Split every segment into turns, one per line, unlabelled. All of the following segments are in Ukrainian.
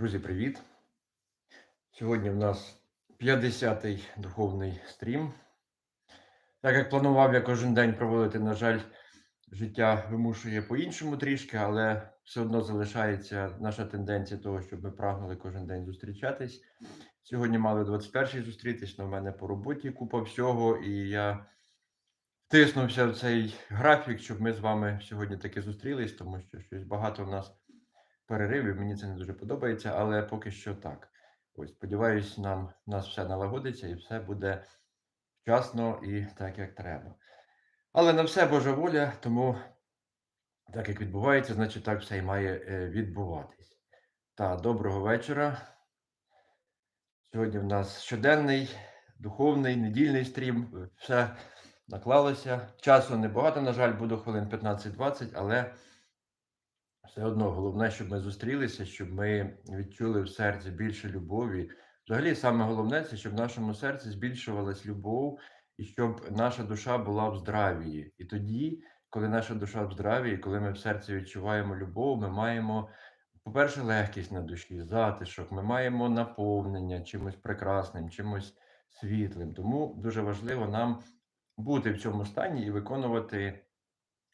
Друзі, привіт! Сьогодні в нас 50-й духовний стрім. Так як планував я кожен день проводити, на жаль, життя вимушує по-іншому трішки, але все одно залишається наша тенденція того, щоб ми прагнули кожен день зустрічатись. Сьогодні мали 21-й зустрітись, але в мене по роботі купа всього, і я втиснувся в цей графік, щоб ми з вами сьогодні таки зустрілись, тому що щось багато в нас переривів. Мені це не дуже подобається, але поки що так. Ось, сподіваюсь, нам нас все налагодиться і все буде вчасно і так, як треба. Але на все Божа воля, тому так як відбувається, значить так все і має е, відбуватись. Та доброго вечора. Сьогодні в нас щоденний, духовний, недільний стрім. Все наклалося. Часу небагато, на жаль, буду хвилин 15-20, але все одно головне, щоб ми зустрілися, щоб ми відчули в серці більше любові. Взагалі, саме головне, це щоб в нашому серці збільшувалась любов і щоб наша душа була в здравії. І тоді, коли наша душа в здравії, коли ми в серці відчуваємо любов, ми маємо, по-перше, легкість на душі, затишок, ми маємо наповнення чимось прекрасним, чимось світлим. Тому дуже важливо нам бути в цьому стані і виконувати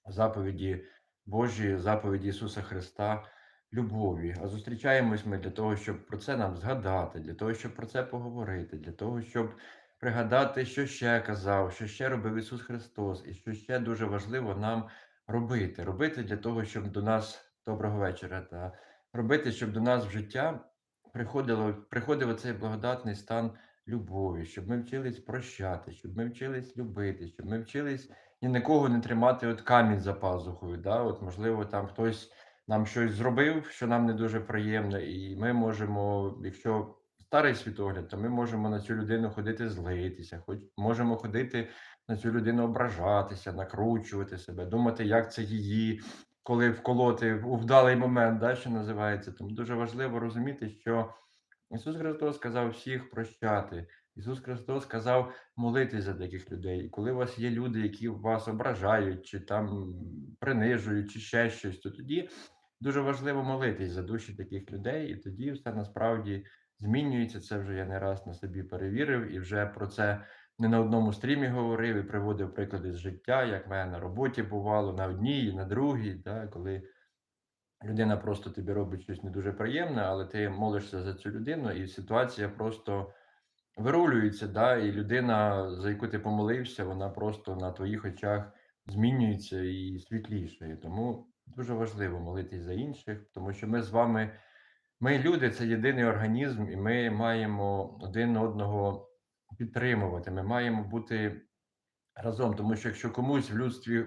заповіді Божі, заповіді Ісуса Христа, любові. А зустрічаємось ми для того, щоб про це нам згадати, для того, щоб про це поговорити, для того, щоб пригадати, що ще казав, що ще робив Ісус Христос, і що ще дуже важливо нам робити. Робити для того, щоб до нас доброго вечора, та робити, щоб до нас в життя приходило, приходив цей благодатний стан любові, щоб ми вчились прощати, щоб ми вчились любити, щоб ми вчились ні на кого не тримати от камінь за пазухою. Да? От, можливо, там хтось нам щось зробив, що нам не дуже приємно, і ми можемо, якщо старий світогляд, то ми можемо на цю людину ходити злитися, хоч можемо ходити на цю людину ображатися, накручувати себе, думати, як це її. Коли вколоти у вдалий момент, да, що називається, тому дуже важливо розуміти, що Ісус Христос сказав всіх прощати. Ісус Христос сказав молитись за таких людей. І коли у вас є люди, які вас ображають, чи там принижують, чи ще щось, то тоді дуже важливо молитись за душі таких людей, і тоді все насправді змінюється. Це вже я не раз на собі перевірив і вже про це не на одному стрімі говорив і приводив приклади з життя, як в мене на роботі бувало, на одній, на другій, да, коли людина просто тобі робить щось не дуже приємне, але ти молишся за цю людину, і ситуація просто вирулюється, да, і людина, за яку ти помолився, вона просто на твоїх очах змінюється і світлішає. Тому дуже важливо молитись за інших, тому що ми з вами, ми люди, це єдиний організм, і ми маємо один одного підтримувати. Ми маємо бути разом, тому що якщо комусь в людстві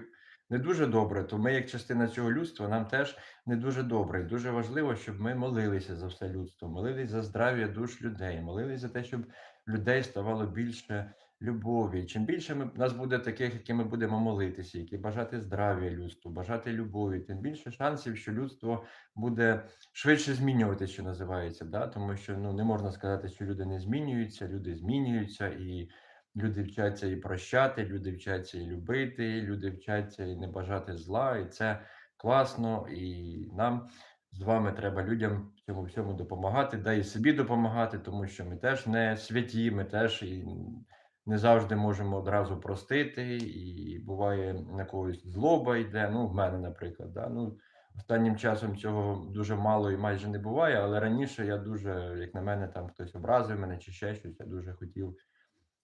не дуже добре, то ми, як частина цього людства, нам теж не дуже добре. Дуже важливо, щоб ми молилися за все людство, молились за здрав'я душ людей, молились за те, щоб людей ставало більше любові. Чим більше ми, нас буде таких, які ми будемо молитися, які бажати здрав'я людству, бажати любові, тим більше шансів, що людство буде швидше змінювати, що називається. Да? Тому що ну не можна сказати, що люди не змінюються, люди змінюються і. Люди вчаться і прощати, люди вчаться і любити, люди вчаться і не бажати зла, і це класно. І нам з вами треба людям цьому всьому допомагати, да і собі допомагати, тому що ми теж не святі, ми теж і не завжди можемо одразу простити, і буває на когось злоба йде. Ну, в мене, наприклад, да. Ну, останнім часом цього дуже мало і майже не буває, але раніше я дуже, як на мене, там хтось образив мене чи ще щось, я дуже хотів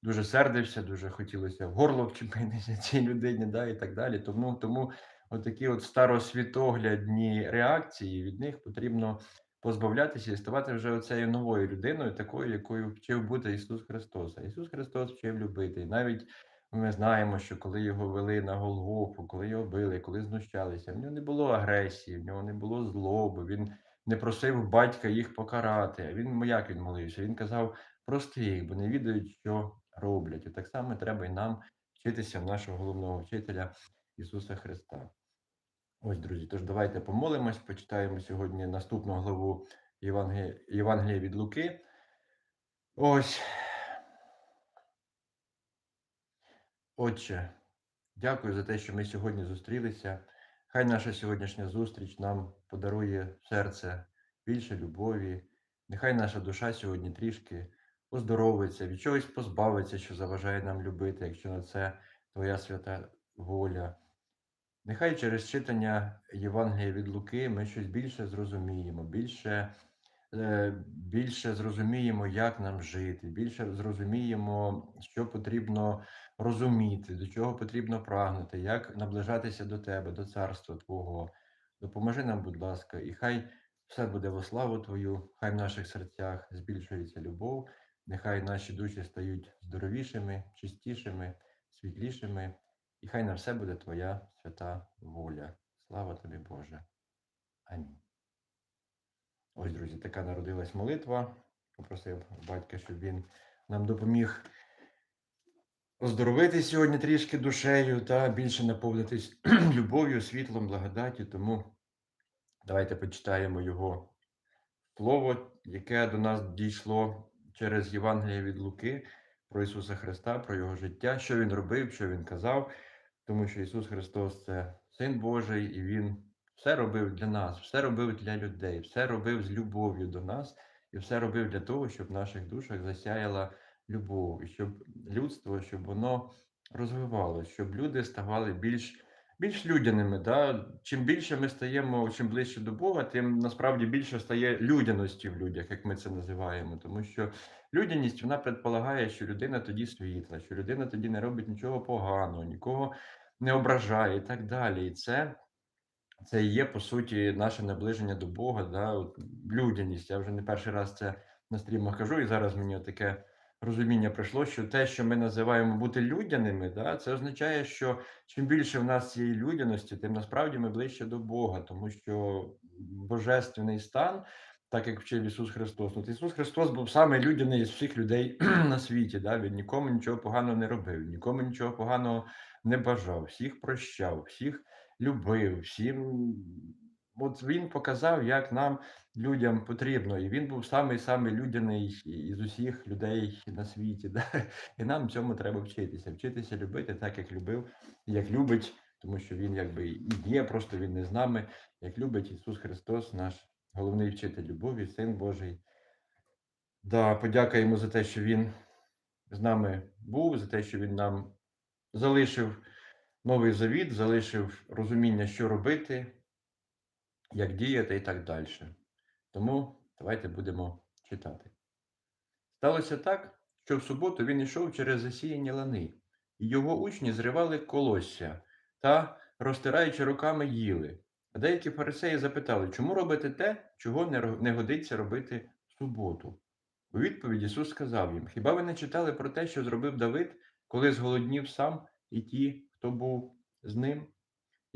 дуже сердився, дуже хотілося в горло вчепитися цій людині, да, і так далі. Тому тому отакі от старосвітоглядні реакції від них потрібно позбавлятися і ставати вже оцею новою людиною, такою, якою вчив бути Ісус Христос. Ісус Христос вчив любити. І навіть ми знаємо, що коли його вели на Голгофу, коли його били, коли знущалися, в нього не було агресії, в нього не було злоби. Він не просив батька їх покарати. А він як він молився? Він казав: прости їх, бо не відають, що роблять. І так само треба і нам вчитися в нашого головного вчителя Ісуса Христа. Ось, друзі, тож давайте помолимось, почитаємо сьогодні наступну главу Євангелія, Євангелія від Луки. Ось. Отче, дякую за те, що ми сьогодні зустрілися. Хай наша сьогоднішня зустріч нам подарує серце більше любові, Нехай наша душа сьогодні трішки оздоровиться, від чогось позбавиться, що заважає нам любити, якщо на це Твоя свята воля. Нехай через читання Євангелія від Луки ми щось більше зрозуміємо, більше, е, більше зрозуміємо, як нам жити, більше зрозуміємо, що потрібно розуміти, до чого потрібно прагнути, як наближатися до Тебе, до царства Твого. Допоможи нам, будь ласка, і хай все буде во славу Твою, хай в наших серцях збільшується любов, нехай наші душі стають здоровішими, чистішими, світлішими. І хай на все буде Твоя свята воля. Слава тобі, Боже. Амінь. Ось, друзі, така народилась молитва. Попросив батька, щоб він нам допоміг оздоровити сьогодні трішки душею та більше наповнитись любов'ю, світлом, благодаті. Тому давайте почитаємо його слово, яке до нас дійшло через Євангеліє від Луки про Ісуса Христа, про Його життя, що Він робив, що Він казав тому що Ісус Христос це Син Божий, і Він все робив для нас, все робив для людей, все робив з любов'ю до нас, і все робив для того, щоб в наших душах засяяла любов, і щоб людство, щоб воно розвивалося, щоб люди ставали більш більш людяними. Да? Чим більше ми стаємо, чим ближче до Бога, тим насправді більше стає людяності в людях, як ми це називаємо. Тому що людяність вона предполагає, що людина тоді світла, що людина тоді не робить нічого поганого, нікого не ображає і так далі. І це це є, по суті, наше наближення до Бога, да? От, людяність. Я вже не перший раз це на стрімах кажу, і зараз мені таке розуміння прийшло, що те, що ми називаємо бути людяними, да, це означає, що чим більше в нас цієї людяності, тим насправді ми ближче до Бога, тому що божественний стан. Так як вчив Ісус Христос. От Ісус Христос був саме людяний із всіх людей на світі. Да? Він нікому нічого поганого не робив, нікому нічого поганого не бажав, всіх прощав, всіх любив, всім. От він показав, як нам, людям, потрібно. І він був самий самий людяний із усіх людей на світі. Да? І нам цьому треба вчитися. Вчитися любити так, як любив, як любить, тому що він якби і є, просто він не з нами, як любить Ісус Христос, наш головний вчитель любові, Син Божий. Да, Подяка за те, що Він з нами був, за те, що Він нам залишив новий завіт, залишив розуміння, що робити, як діяти і так далі. Тому давайте будемо читати. Сталося так, що в суботу він йшов через засіяні лани, і його учні зривали колосся та, розтираючи руками, їли. А деякі фарисеї запитали, чому робите те, чого не годиться робити в суботу? У відповідь Ісус сказав їм: Хіба ви не читали про те, що зробив Давид, коли зголоднів сам і ті, хто був з ним?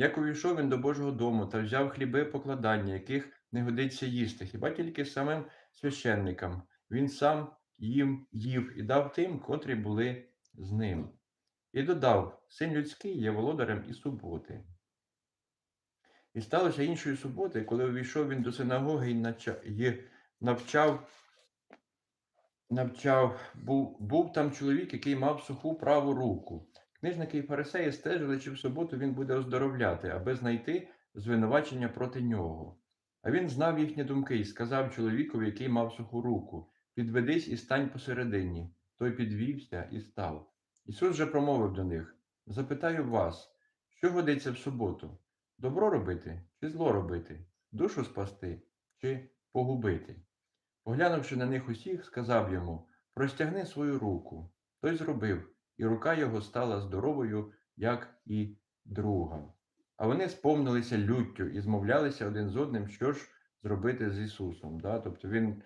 Як увійшов він до Божого дому та взяв хліби покладання, яких не годиться їсти, хіба тільки самим священникам. Він сам їм їв і дав тим, котрі були з ним. І додав: Син людський є володарем і суботи. І сталося іншої суботи, коли увійшов він до синагоги і навчав, навчав, був, був там чоловік, який мав суху праву руку. Книжники і фарисеї стежили, чи в суботу він буде оздоровляти, аби знайти звинувачення проти нього. А він знав їхні думки і сказав чоловікові, який мав суху руку: Підведись і стань посередині. Той підвівся і став. Ісус же промовив до них: Запитаю вас, що годиться в суботу? Добро робити чи зло робити, душу спасти чи погубити? Поглянувши на них усіх, сказав йому: Простягни свою руку. Той зробив, і рука його стала здоровою, як і друга. А вони сповнилися люттю і змовлялися один з одним, що ж зробити з Ісусом. Да? Тобто Він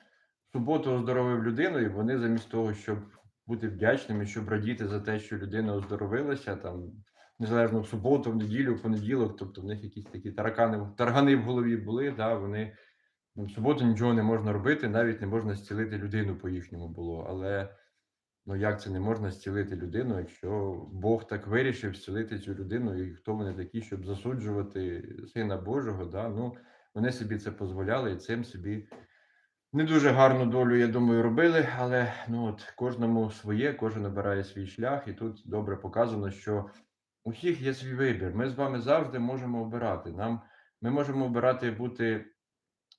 в суботу оздоровив людину, і вони замість того, щоб бути вдячними, щоб радіти за те, що людина оздоровилася, там, незалежно в суботу, в неділю, в понеділок, тобто в них якісь такі таракани, таргани в голові були, да? вони ну, в суботу нічого не можна робити, навіть не можна зцілити людину по їхньому було. Але ну як це не можна зцілити людину, якщо Бог так вирішив зцілити цю людину, і хто вони такі, щоб засуджувати Сина Божого, да? ну, вони собі це дозволяли і цим собі не дуже гарну долю, я думаю, робили, але ну от кожному своє, кожен обирає свій шлях, і тут добре показано, що у всіх є свій вибір. Ми з вами завжди можемо обирати. Нам Ми можемо обирати бути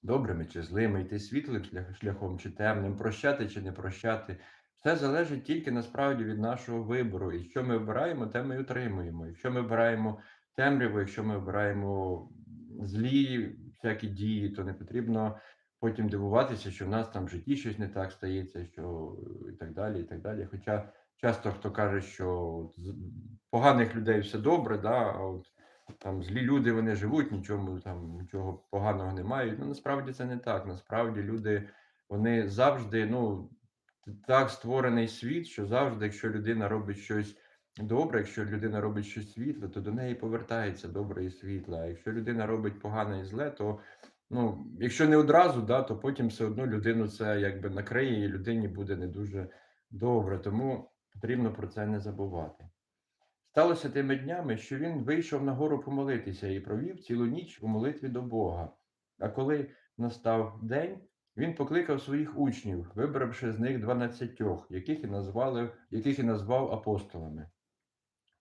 добрими чи злими, йти світлим шляхом чи темним, прощати чи не прощати. Все залежить тільки насправді від нашого вибору. І що ми обираємо, те ми отримуємо. Якщо ми обираємо темряву, якщо ми обираємо злі всякі дії, то не потрібно потім дивуватися, що в нас там в житті щось не так стається, що і так далі. і так далі. Хоча часто хто каже, що з поганих людей все добре, да, а от там злі люди вони живуть, нічому там нічого поганого не мають. Ну насправді це не так. Насправді люди вони завжди, ну так створений світ, що завжди, якщо людина робить щось добре, якщо людина робить щось світле, то до неї повертається добре і світле. А якщо людина робить погане і зле, то ну, якщо не одразу, да, то потім все одно людину це якби накриє, і людині буде не дуже добре. Тому потрібно про це не забувати. Сталося тими днями, що він вийшов на гору помолитися і провів цілу ніч у молитві до Бога. А коли настав день, він покликав своїх учнів, вибравши з них дванадцятьох, яких і назвали, яких і назвав апостолами.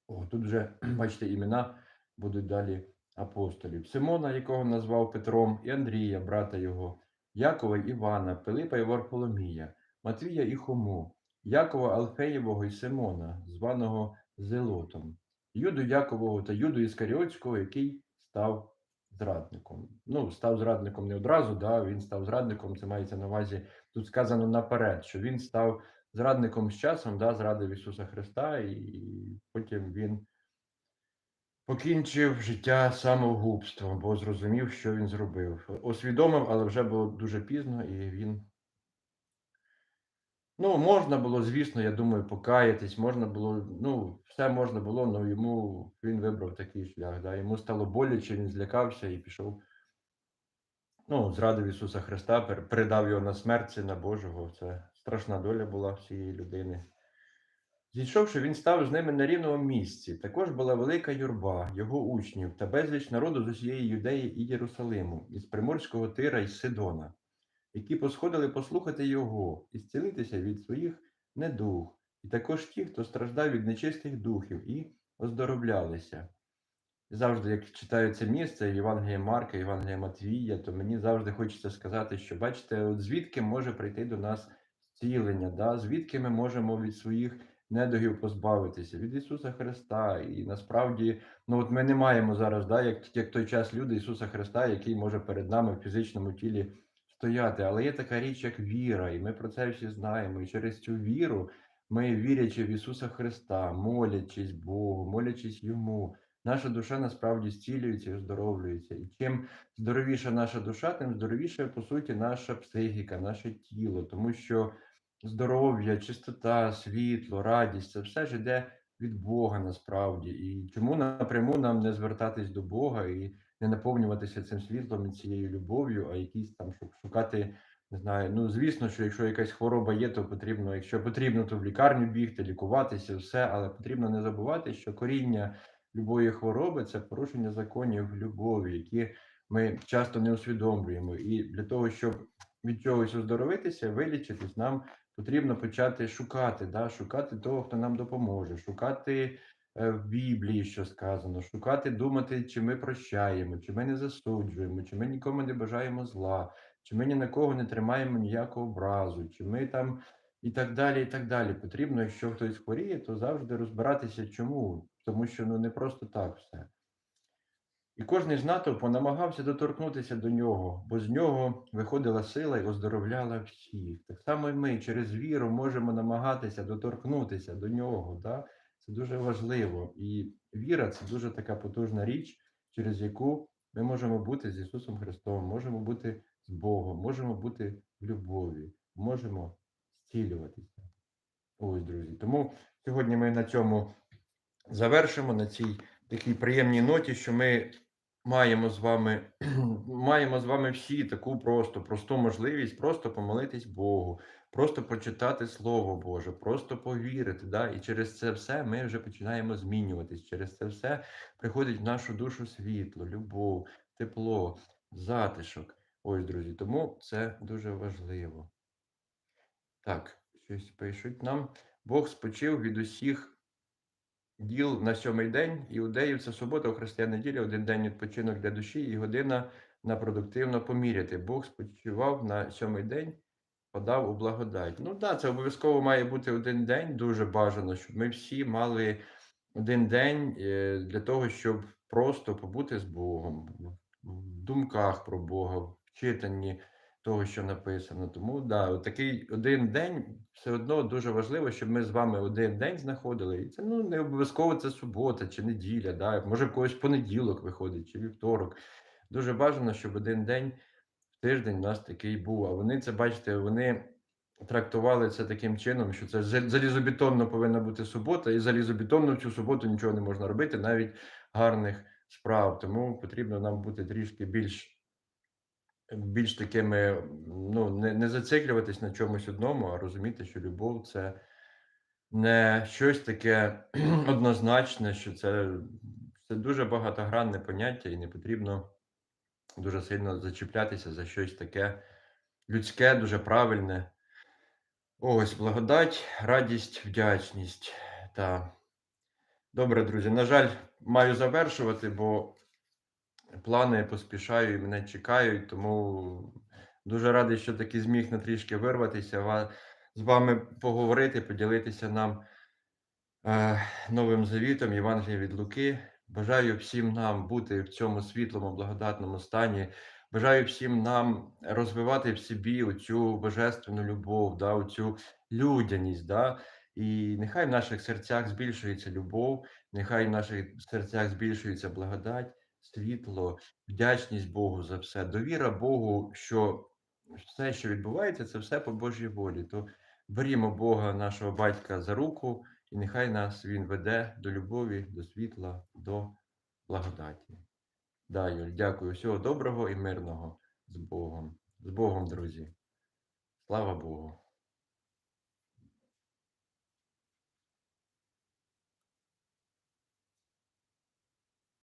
О, тут вже, бачите, імена будуть далі апостолів. Симона, якого назвав Петром, і Андрія, брата його, Якова Івана, Пилипа і Варфоломія, Матвія і Хому, Якова Алфеєвого і Симона, званого Зелотом, Юду Якового та Юду Іскаріотського, який став зрадником. Ну, став зрадником не одразу, да, він став зрадником, це мається на увазі, тут сказано наперед, що він став зрадником з часом, да, зрадив Ісуса Христа, і потім він покінчив життя самогубством, бо зрозумів, що він зробив. Освідомив, але вже було дуже пізно, і він. Ну, можна було, звісно, я думаю, покаятись, можна було, ну, все можна було, але йому він вибрав такий шлях. Да? Йому стало боляче, він злякався і пішов. Ну, зрадив Ісуса Христа, передав його на смерть Сина Божого. Це страшна доля була всієї людини. Зійшовши, він став з ними на рівному місці. Також була велика юрба його учнів та безліч народу з усієї Юдеї і Єрусалиму, із Приморського Тира і Сидона, які посходили послухати його і зцілитися від своїх недуг, і також ті, хто страждав від нечистих духів, і оздоровлялися. Завжди, як читаю це місце, Євангелія Марка, Євангелія Матвія, то мені завжди хочеться сказати, що бачите, от звідки може прийти до нас зцілення, да? звідки ми можемо від своїх недугів позбавитися, від Ісуса Христа. І насправді, ну от ми не маємо зараз, да, як, як той час люди Ісуса Христа, який може перед нами в фізичному тілі стояти. Але є така річ, як віра, і ми про це всі знаємо. І через цю віру ми, вірячи в Ісуса Христа, молячись Богу, молячись Йому. Наша душа насправді зцілюється і оздоровлюється. І чим здоровіша наша душа, тим здоровіше, по суті, наша психіка, наше тіло, тому що здоров'я, чистота, світло, радість це все ж іде від Бога насправді. І чому напряму нам не звертатись до Бога і не наповнюватися цим світлом і цією любов'ю, а якісь там шу- шукати, не знаю. Ну, звісно, що якщо якась хвороба є, то потрібно, якщо потрібно, то в лікарню бігти, лікуватися, все, але потрібно не забувати, що коріння любої хвороби це порушення законів любові, які ми часто не усвідомлюємо. І для того, щоб від чогось оздоровитися, вилічитись, нам потрібно почати шукати, да, шукати того, хто нам допоможе, шукати в Біблії, що сказано, шукати, думати, чи ми прощаємо, чи ми не засуджуємо, чи ми нікому не бажаємо зла, чи ми ні на кого не тримаємо ніякого образу, чи ми там і так далі, і так далі. Потрібно, якщо хтось хворіє, то завжди розбиратися, чому. Тому що ну не просто так все. І кожний з натовпу намагався доторкнутися до нього, бо з нього виходила сила і оздоровляла всіх. Так само і ми через віру можемо намагатися доторкнутися до нього. Да? Це дуже важливо. І віра це дуже така потужна річ, через яку ми можемо бути з Ісусом Христом, можемо бути з Богом, можемо бути в любові, можемо зцілюватися. Ось, друзі. Тому сьогодні ми на цьому завершимо на цій такій приємній ноті, що ми маємо з вами маємо з вами всі таку просто просту можливість просто помолитись Богу, просто почитати Слово Боже, просто повірити. Да? І через це все ми вже починаємо змінюватись. Через це все приходить в нашу душу світло, любов, тепло, затишок. Ось, друзі, тому це дуже важливо. Так, щось пишуть нам. Бог спочив від усіх діл на сьомий день. Іудеїв це субота, у християн неділя, один день відпочинок для душі і година на продуктивно поміряти. Бог спочивав на сьомий день, подав у благодать. Ну так, це обов'язково має бути один день, дуже бажано, щоб ми всі мали один день е, для того, щоб просто побути з Богом, в думках про Бога, в читанні того, що написано. Тому да, такий один день все одно дуже важливо, щоб ми з вами один день знаходили. І це ну не обов'язково це субота чи неділя, да, може в когось понеділок виходить, чи вівторок. Дуже бажано, щоб один день в тиждень у нас такий був. А вони це, бачите, вони трактували це таким чином, що це зал- залізобетонно повинна бути субота, і залізобетонно в цю суботу нічого не можна робити, навіть гарних справ. Тому потрібно нам бути трішки більш більш такими, ну, не, не зациклюватись на чомусь одному, а розуміти, що любов це не щось таке однозначне, що це, це дуже багатогранне поняття, і не потрібно дуже сильно зачіплятися за щось таке людське, дуже правильне. Ось, благодать, радість, вдячність. Та. Добре, друзі. На жаль, маю завершувати, бо плани поспішаю і мене чекають, тому дуже радий, що таки зміг на трішки вирватися, з вами поговорити, поділитися нам е, новим завітом Євангелія від Луки. Бажаю всім нам бути в цьому світлому, благодатному стані. Бажаю всім нам розвивати в собі цю божественну любов, да, оцю людяність. Да? І нехай в наших серцях збільшується любов, нехай в наших серцях збільшується благодать, світло, вдячність Богу за все, довіра Богу, що все, що відбувається, це все по Божій волі. То берімо Бога, нашого батька, за руку, і нехай нас Він веде до любові, до світла, до благодаті. Да, Юль, дякую. Всього доброго і мирного з Богом. З Богом, друзі. Слава Богу.